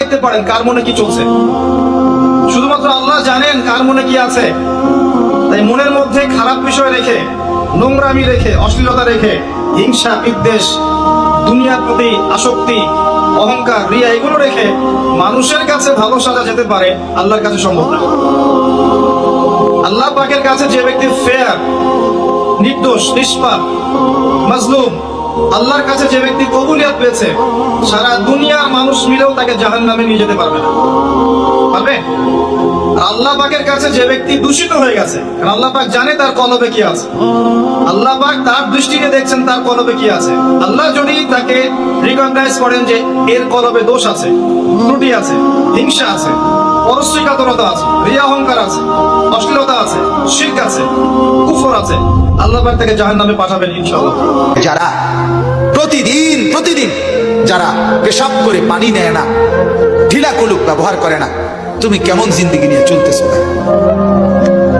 দেখতে পারেন কার মনে কি চলছে। শুধুমাত্র আল্লাহ জানেন কার মনে কি আছে। তাই মনের মধ্যে খারাপ বিষয় রেখে, নোংরামি রেখে, অশ্লীলতা রেখে, হিংসা, বিদ্বেষ, দুনিয়ার প্রতি আসক্তি, অহংকার, রিয়া, এগুলো রেখে মানুষের কাছে ভালো সাজা যেতে পারে আল্লাহর কাছে সম্ভব না। আল্লাহ পাকের কাছে যে ব্যক্তি ফেয়ার নির্দোষ, নিষ্পাপ, মাজলুম আল্লাহর কাছে যে ব্যক্তি কবুলিয়াত পেয়েছে, সারা দুনিয়ার মানুষ মিলেও তাকে জাহান নামে নিয়ে যেতে পারবে না। পারবে? আল্লাহ পাকের কাছে যে ব্যক্তি দূষিত হয়ে গেছে আল্লাহ পাক জানে তার কলবে কি আছে। আল্লাহ পাক তার দৃষ্টিতে দেখছেন, তার কলবে কি আছে। আল্লাহ যদি তাকে রিকগনাইজ করেন যে এর কলবে দোষ আছে, ত্রুটি আছে, হিংসা আছে পরশ্রীকাতরতা আছে, রিয়া অহংকার আছে, অশ্লীলতা আছে শির্ক আছে, কুফর আছে। আল্লাহ পাক তাকে জাহান নামে পাঠাবেন ইনশাআল্লাহ। যারা প্রতিদিন প্রতিদিন যারা পেশাব করে পানি নেয় না, ঢিলা কলুক ব্যবহার করে না, তুমি কেমন জিন্দিগি নিয়ে চলতেছ ভাই?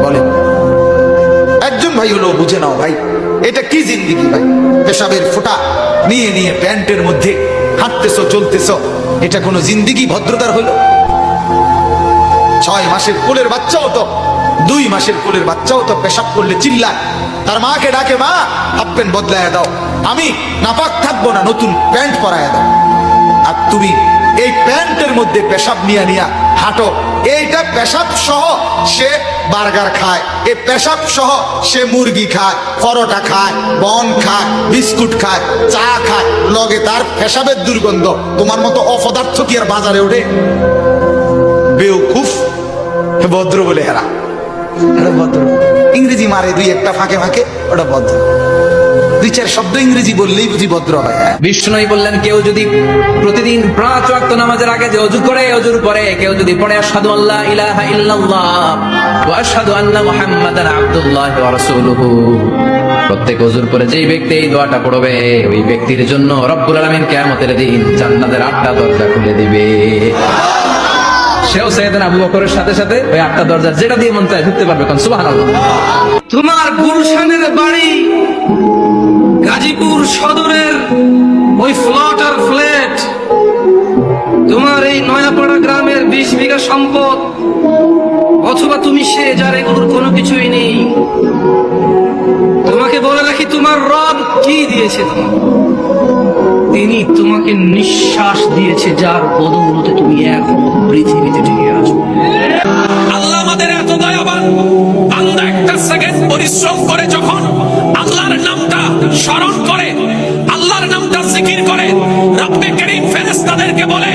বলে একজন ভাই হলো, বুঝে নাও ভাই, এটা কি জিন্দিগি ভাই? পেশাবের ফোঁটা নিয়ে নিয়ে প্যান্টের মধ্যে হাঁটতেছো, চলতেছো, এটা কোনো জিন্দিগি ভদ্রতার হলো? ছয় মাসের কোলের বাচ্চাও তো, দুই মাসের কোলের বাচ্চাও তো পেশাব করলে চিল্লায়। তার মাকে ডাকে, মা হাফ প্যান্ট বদলায় দাও। আমি নাপাক থাকব না, নতুন প্যান্ট পরায় দাও। আর তুমি এই প্যান্টের মধ্যে পেশাব নিয়ে নিয়া হাঁটো। এইটা পেশাব সহ সে বার্গার খায়, এ পেশাব সহ সে মুরগি খায়, পরোটা খায়, বন খায়, বিস্কুট খায়, চা খায়। লগে তার পেশাবের দুর্গন্ধ। তোমার মতো অপদার্থ কি আর বাজারে ওঠে? বেউকুফ ভদ্র বলে হেরা। ভদ্র। ইংরেজি মারে দুই একটা ফাঁকে ফাঁকে, ওটা ভদ্র। দুই চার শব্দ ইংরেজি বললেই বুঝি ভদ্র হয়? বিষ্ণুই বললেন, কেউ যদি প্রতিদিন পাঁচ ওয়াক্ত নামাজের আগে যে অজু করে, অজুর পরে কেউ যদি পড়ে, আশহাদু আল্লাহ ইলাহা ইল্লাল্লাহ ওয়া আশহাদু আন্না মুহাম্মাদান আবদুল্লাহ ওয়া রাসূলুহু। প্রত্যেক অজুর পরে যেই ব্যক্তি এই দোয়াটা পড়বে, ওই ব্যক্তির জন্য রব্বুল আলামিন কিয়ামতের দিন জান্নাতের আটটা দরজা খুলে দিবে। সেও সৈয়দনা আবু বকরের সাথে সাথে ওই আটটা দরজা যেটা দিয়ে মন চায় ঢুকতে পারবে কোন সুবহানাল্লাহ। তোমার গুলশানের বাড়ি গাজীপুর সদরের ওই ফ্লট আর ফ্ল্যাট, তোমার এই নয়াপাড়া গ্রামের বিশ বিঘা সম্পদ, অথবা তুমি সে যার এগুলোর কোনো কিছুই নেই। তোমাকে বলে রাখি, তোমার রব কি দিয়েছে তোমার তিনি তোমাকে নিঃশ্বাস দিয়েছে, যার বদৌলতে তুমি এখন পৃথিবীতে টিকে আছো আল্লাহ আমাদের এত দয়াবান। বান্দা একটা সেকেন্ড পরিশ্রম করে যখন আল্লাহর নামটা স্মরণ করে, আল্লাহর নামটা জিকির করে, রব্বে করিম ফেরেশতাদেরকে বলে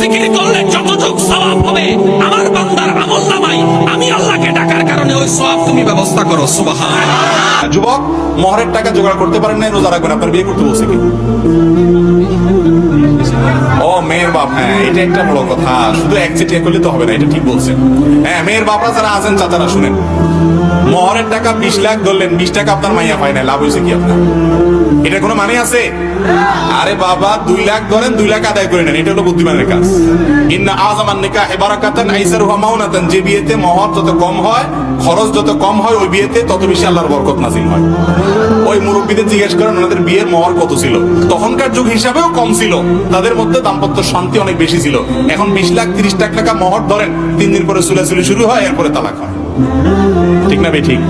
জিকির করলে যতটুক সওয়াব হবে, আমার বান্দার আমল নামাই আমি আল্লাহকে ডাকার কারণে ওই সওয়াব তুমি ব্যবস্থা করো সুবহান যুবক, মহরের টাকা জোগাড় করতে পারেন নাই, রোজা রাখবেন, আপনার বিয়ে করতে বলছে কি? মেয়ের বাপ হ্যাঁ এটা একটা বড় কথা। শুধু এক চিঠিয়া করলে তো হবে না, এটা ঠিক বলছেন। হ্যাঁ মেয়ের বাপরা যারা আছেন শুনেন। মহরের টাকা বিশ লাখ ধরলেন, বিশ টাকা আপনার মাইয়া পায় না লাভ হয়েছে কি আপনার? এটা কোনো মানে আছে? আরে বাবা, দুই লাখ ধরেন, দুই লাখ আদায় করে নেন, এটা হলো বুদ্ধিমানের কাজ। ইন্না আজামান বারাকাতান আইসার যে বিয়েতে মহর যত কম হয়, খরচ যত কম হয়, ওই বিয়েতে তত বেশি আল্লাহর বরকত নাজিল হয়। ওই মুরব্বীদের জিজ্ঞেস করেন, ওনাদের বিয়ের মহর কত ছিল? তখনকার যুগ হিসাবেও কম ছিল। তাদের মধ্যে দাম্পত্য শান্তি অনেক বেশি ছিল। এখন বিশ লাখ, তিরিশ লাখ টাকা মহর ধরেন, তিন দিন পরে চুলাচুলি শুরু হয়, এরপরে তালাক হয়। ঠিক না বে ঠিক?